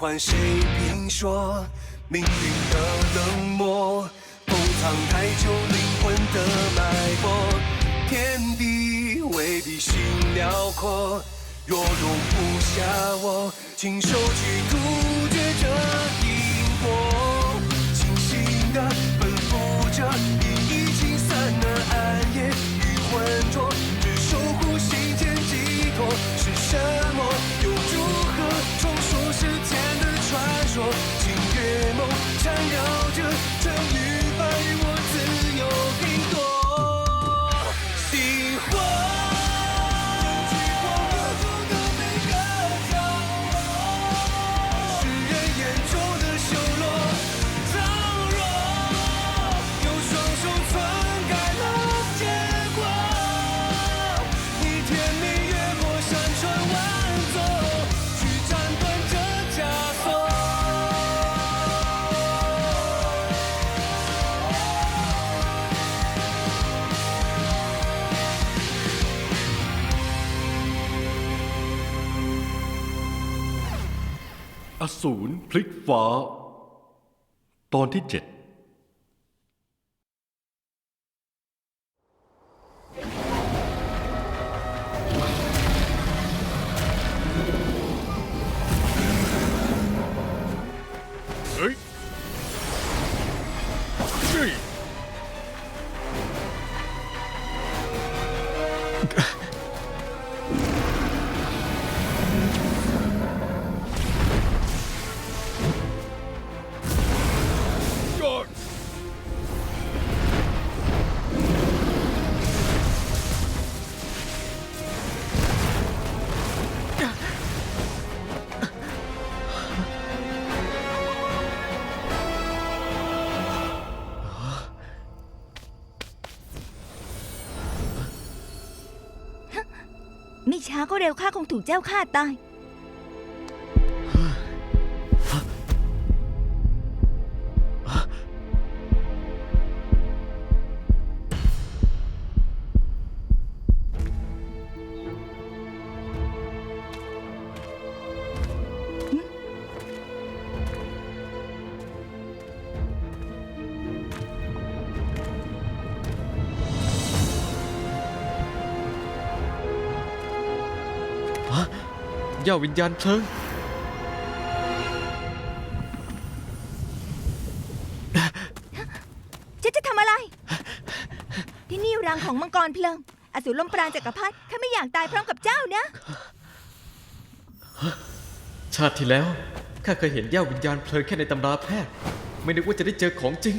换谁评说，命运的冷漠，封藏太久灵魂的脉搏。天地未必心辽阔，若容不下我，亲手去突厥这因果。 ศูนย์พลิกฟ้า ตอนที่เจ็ด ช้าก็เร็วข้าคงถูกเจ้าฆ่าตาย ย่าวิญญาณเพลิงจะจะทำอะไร ที่นี่รังของมังกรเพลิง อสูรลมปราณจักรพรรดิข้าไม่อยากตายพร้อมกับเจ้านะ ชาติที่แล้วข้าเคยเห็นย่าวิญญาณเพลิงแค่ในตำราแพทย์ ไม่นึกว่าจะได้เจอของจริง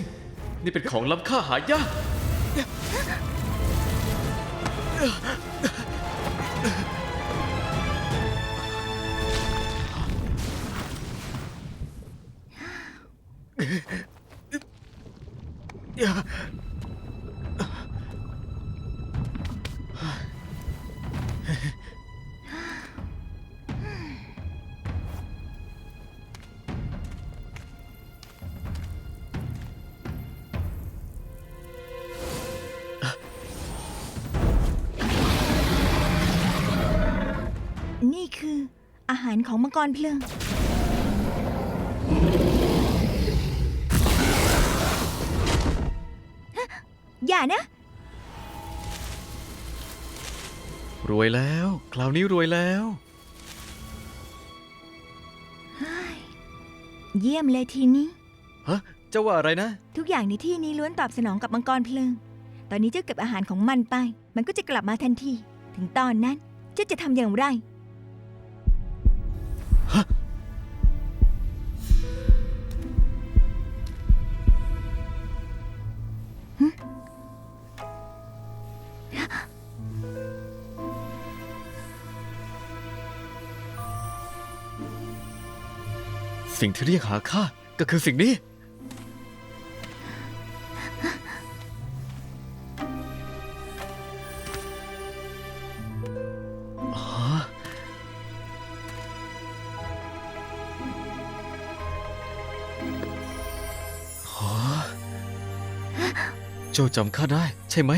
นี่เป็นของล้ำค่าหายาก หารของมังกรเพลิงฮะอย่านะ รวยแล้ว คราวนี้รวยแล้ว เยี่ยมเลยทีนี้ ฮะเจ้าว่าอะไรนะ ทุกอย่างในที่นี้ล้วนตอบสนองกับมังกรเพลิง ตอนนี้เจ้าเก็บอาหารของมันไป มันก็จะกลับมาทันที ถึงตอนนั้นเจ้าจะทำอย่างไร สิ่งที่เรียกหาข้าก็คือสิ่งนี้ เจ้าจำข้าได้ใช่ไหม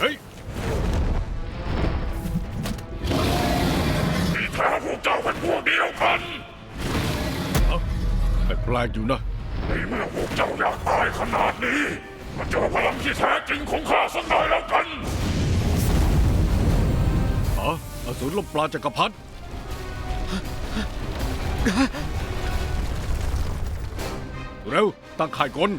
เฮ้ยที่แท้พวกเจ้าเป็นพวกเดียวกันแปลกๆอยู่นะในเมื่อพวกเจ้าอยากตายขนาดนี้มาเจอพลังที่แท้จริงของข้าสักหน่อยแล้วกันอ๋ออสูรลมปราณจักรพรรดิเร็วตั้งข่ายกล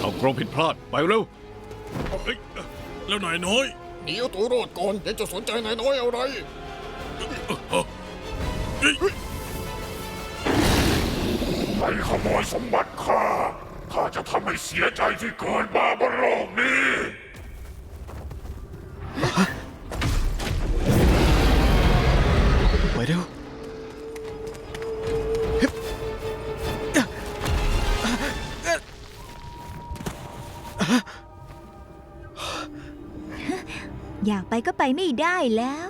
เอาโครงผิดพลาดไปเร็วเฮ้ยแล้วนายน้อยหนีเอาตัวรอดก่อนเดี๋ยวจะสนใจนายน้อยอะไรไปขโมยสมบัติข้า ข้าจะทำให้เสียใจที่เกิดมาบนโลกนี้ ไม่ได้แล้ว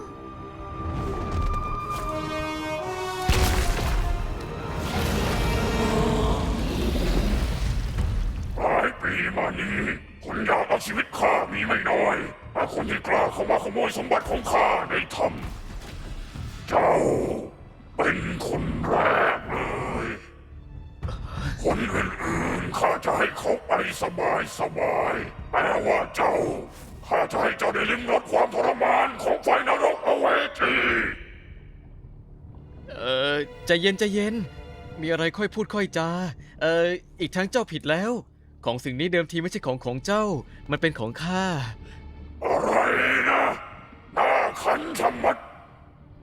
หลายปีมานี้คนอยากเอาชีวิตข้ามีไม่น้อยแต่คนที่กล้าเข้ามาขโมยสมบัติของข้าในถ้ำเจ้าเป็นคนแรกเลย คนอื่นๆข้าจะให้เขาไปสบายสบายๆแต่ว่าเจ้า จะให้เจ้าได้ลิ้มรสความทรมานของไฟนรกเอเวจีเออใจเย็นใจเย็น มีอะไรค่อยพูดค่อยจา เอออีกทั้งเจ้าผิดแล้ว ของสิ่งนี้เดิมทีไม่ใช่ของของเจ้า มันเป็นของข้า อะไรนะน่าขันชะมัด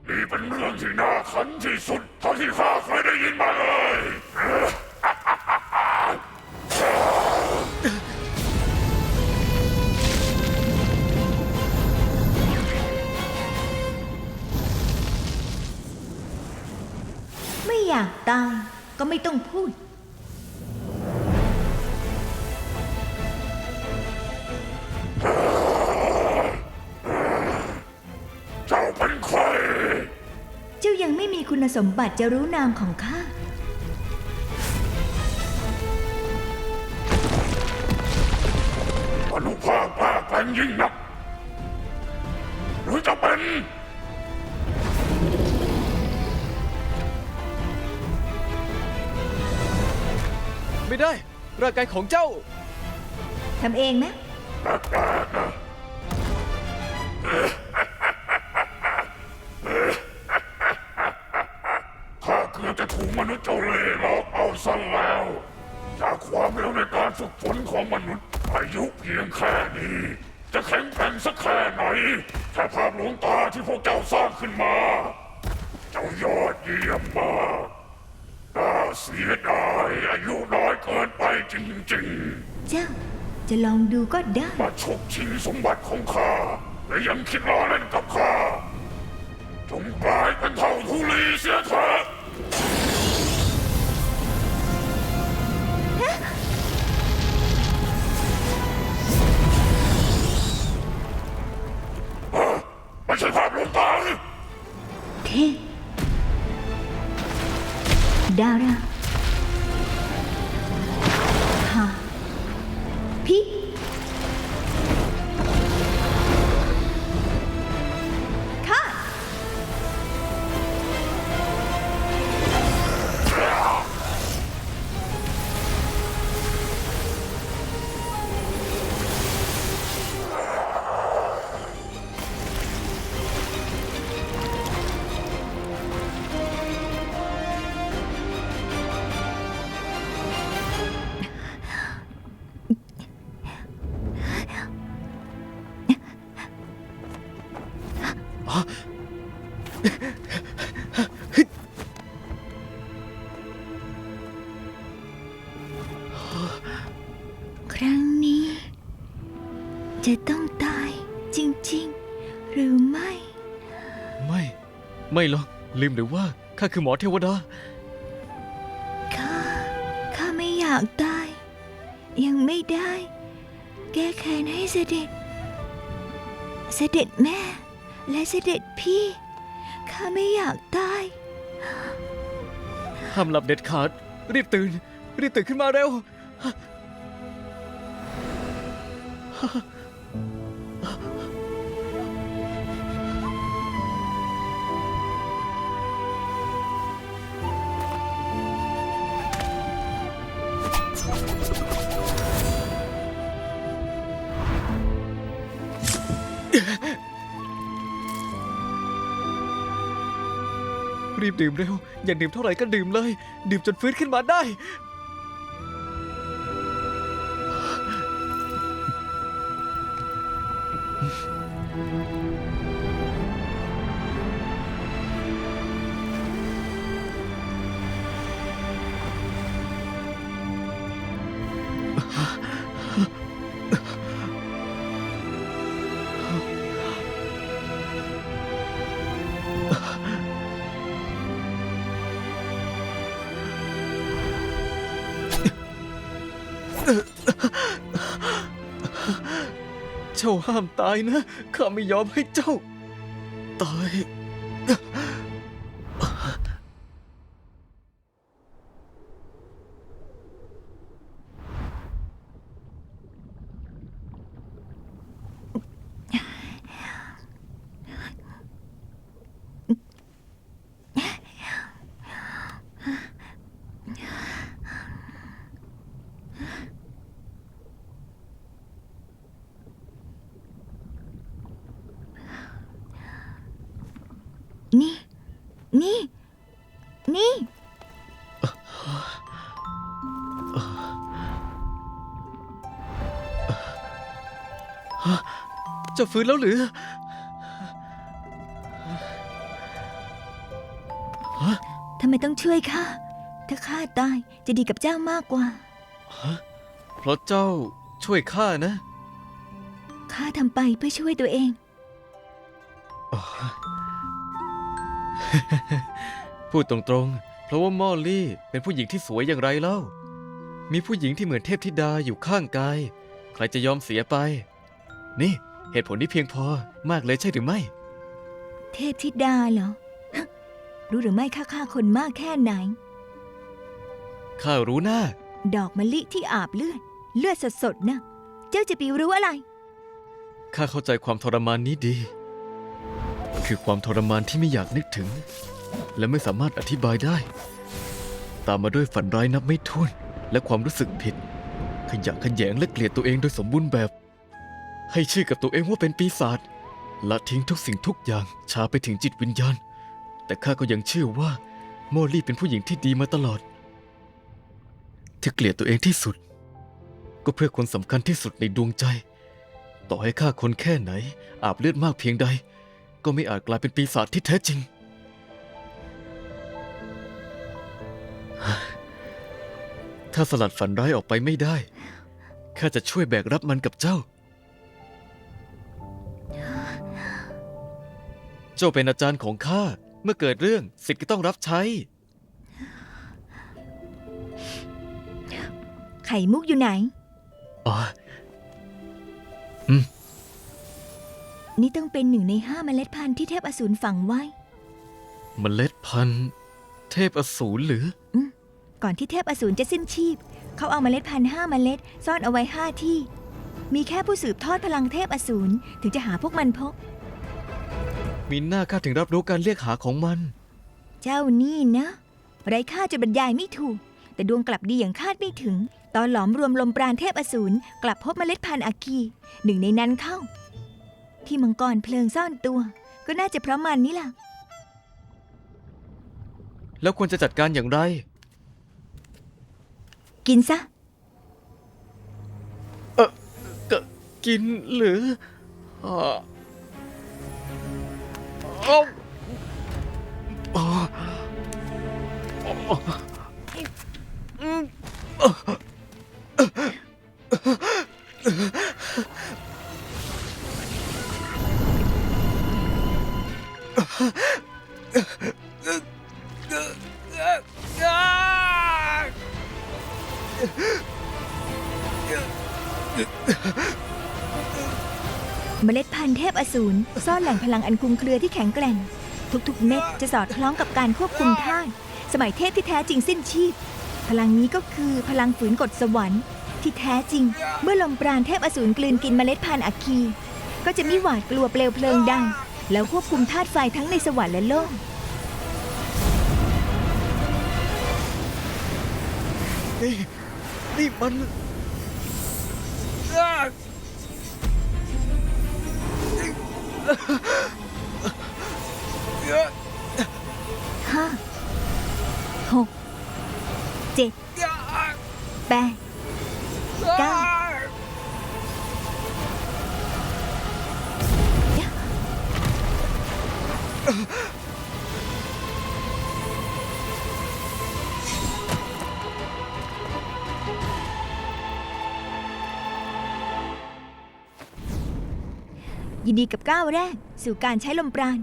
นี่เป็นเรื่องที่น่าขันที่สุดเท่าที่ข้าเคยได้ยินมาเลย อยากตายก็ไม่ต้องพูด เจ้าเป็นใคร เจ้ายังไม่มีคุณสมบัติจะรู้นามของข้า อนุภาพกล้าแกร่งยิ่งนัก หรือจะเป็น ไม่ได้ ร่างกายของเจ้า ทำเองนะ ข้าเกือบจะถูกมนุษย์เจ้าเล่ห์หลอกเอาซะแล้ว จากความเร็วในการฝึกฝนของมนุษย์ อายุเพียงแค่นี้ จะแข็งแกร่งสักแค่ไหนแค่ภาพลวงตาที่พวกเจ้าสร้างขึ้นมา เจ้ายอดเยี่ยมมากน่าเสียดายอายุน้อย เกินไปจริงเจ้า จะลองดูก็ได้ ๆ มาฉกชิงสมบัติของข้า และยังคิดล้อเล่นกับข้า จงกลายเป็นเท่าทุลีเสียเถิดไหรือไม่ ไม่ ไม่หรอก ลืมหรือว่า ข้าคือหมอเทวดา ข้า ข้าไม่อยากตาย ยังไม่ได้ แก้แค้นให้เสด็จ เสด็จแม่ และเสด็จพี่ ข้าไม่อยากตาย ห้ามหลับเด็ดขาด รีบตื่น รีบตื่นขึ้นมาเร็ว รีบดื่มเร็ว อย่าดื่มเท่าไหร่ก็ดื่มเลย ดื่มจนฟื้นขึ้นมาได้ เจ้าห้ามตายนะ ข้าไม่ยอมให้เจ้า ตาย นี่ นี่ นี่ เจ้าฟื้นแล้วหรือทำไมต้องช่วยข้า ถ้าข้าตายจะดีกับเจ้ามากกว่า เพราะเจ้าช่วยข้านะ ข้าทำไปเพื่อช่วยตัวเอง พูดตรงๆ เพราะว่ามอลลี่เป็นผู้หญิงที่สวยอย่างไรเล่า มีผู้หญิงที่เหมือนเทพธิดาอยู่ข้างกาย ใครจะยอมเสียไป นี่เหตุผลนี้เพียงพอมากเลยใช่หรือไม่ เทพธิดาเหรอ รู้หรือไม่ข้าฆ่าคนมากแค่ไหน ข้ารู้หน้า ดอกมะลิที่อาบเลือด เลือดสดๆนะ เจ้าจะไปรู้อะไร ข้าเข้าใจความทรมานนี้ดี คือความทรมานที่ไม่อยากนึกถึง และไม่สามารถอธิบายได้ ตามมาด้วยฝันร้ายนับไม่ถ้วน และความรู้สึกผิด ขยะแขยงและเกลียดตัวเองโดยสมบูรณ์แบบ ให้ชื่อกับตัวเองว่าเป็นปีศาจละทิ้งทุกสิ่งทุกอย่างชาไปถึงจิตวิญญาณ แต่ข้าก็ยังเชื่อว่าโมลี่เป็นผู้หญิงที่ดีมาตลอด ที่เกลียดตัวเองที่สุด ก็เพื่อคนสำคัญที่สุดในดวงใจ ต่อให้ฆ่าคนแค่ไหน อาบเลือดมากเพียงใด ก็ไม่อาจกลายเป็นปีศาจที่แท้จริง ถ้าสลัดฝันร้ายออกไปไม่ได้ ข้าจะช่วยแบกรับมันกับเจ้า เจ้าเป็นอาจารย์ของข้า เมื่อเกิดเรื่องสิทธิ์ก็ต้องรับใช้ ไข่มุกอยู่ไหน อ๋อ นี่ต้องเป็นหนึ่งในห้าเมล็ดพันธุ์ที่เทพอสูรฝังไว้ เมล็ดพันธุ์ เทพอสูรหรือ ก่อนที่เทพอสูรจะสิ้นชีพ เขาเอาเมล็ดพันธุ์ห้าเมล็ด ซ่อนเอาไว้ห้าที่ มีแค่ผู้สืบทอดพลังเทพอสูรถึงจะหาพวกมันพบ มีหน้าข้าถึงรับรู้การเรียกหาของมัน เจ้านี่นะ ไร้ค่าจนบรรยายไม่ถูก แต่ดวงกลับดีอย่างคาดไม่ถึง ตอนหลอมรวมลมปราณเทพอสูรกลับพบเมล็ดพันธุ์อาคีหนึ่งในนั้นเข้า ที่มังกรเพลิงซ่อนตัว ก็น่าจะเพราะมันนี่ล่ะ แล้วควรจะจัดการอย่างไร กินซะ กกินหรืออ่าเม พลังอันคลุมเครือที่แข็งแกร่ง ทุกๆ เม็ดจะสอดคล้องกับการควบคุมธาตุสมัยเทพที่แท้จริงสิ้นชีพ พลังนี้ก็คือพลังฝืนกฎสวรรค์ที่แท้จริง เมื่อลมปราณเทพอสูรกลืนกินเมล็ดพันธุ์อัคคี ก็จะไม่หวาดกลัวเปลวเพลิงดัง แล้วควบคุมธาตุไฟทั้งในสวรรค์และโลกนี่นี่มัน ห้าหกเจ็ดแปดเก้า ยินดีกับก้าวแรก สู่การใช้ลมปราณ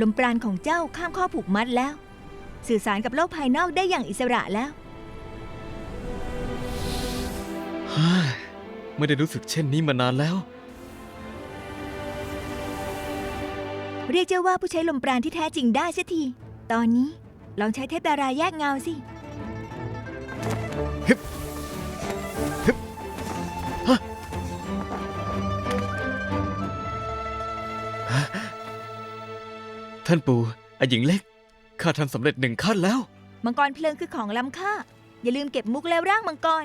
ลมปราณของเจ้าข้ามข้อผูกมัดแล้ว สื่อสารกับโลกภายนอกได้อย่างอิสระแล้ว ฮ่าไม่ได้รู้สึกเช่นนี้มานานแล้ว เรียกเจ้าว่าผู้ใช้ลมปราณที่แท้จริงได้เสียที ตอนนี้ลองใช้เทพดาราแยกเงาสิ ท่านปู่อาหญิงเล็ก ข้าทำสำเร็จหนึ่งขั้นแล้ว มังกรเพลิงคือของล้ำค่า อย่าลืมเก็บมุกแล้วร่างมังกร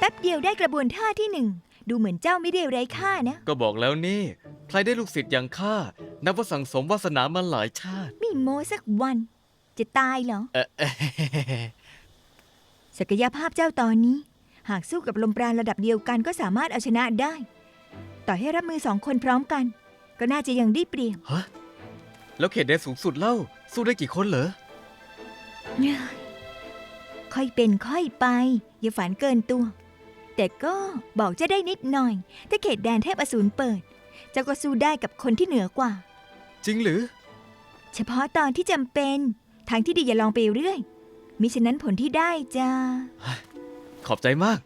แป๊บเดียวได้กระบวนท่าที่หนึ่ง ดูเหมือนเจ้าไม่ได้ไร้ค่านะ ก็บอกแล้วนี่ ใครได้ลูกศิษย์อย่างข้า นับว่าสั่งสมวาสนามาหลายชาติ ไม่โม้สักวัน จะตายเหรอ เอ่อเอ่อศักยภาพเจ้าตอนนี้ หากสู้กับลมปราณระดับเดียวกันก็สามารถเอาชนะได้ ต่อให้รับมือสองคนพร้อมกัน ก็น่าจะยังได้เปรียบ ฮะ แล้วเขตแดนสูงสุดเล่า สู้ได้กี่คนเหรอ ค่อยเป็นค่อยไป อย่าฝันเกินตัว แต่ก็บอกเจะได้นิดหน่อย ถ้าเขตแดนเทพอสูรเปิด เจ้าก็สู้ได้กับคนที่เหนือกว่า จริงหรือ เฉพาะตอนที่จำเป็น ทางที่ดีอย่าลองไปเรื่อยมิฉะนั้นผลที่ได้จะ ขอบใจมาก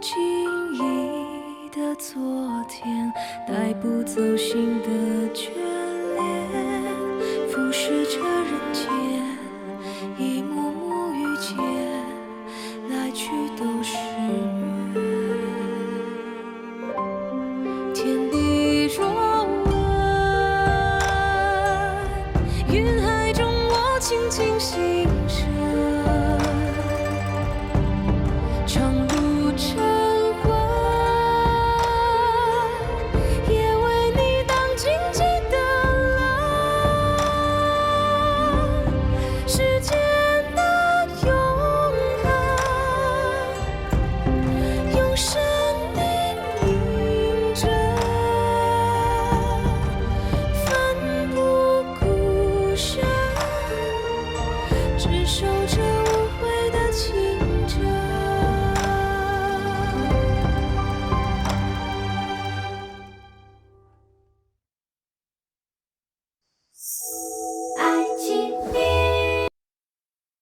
经意的昨天，带不走心的旧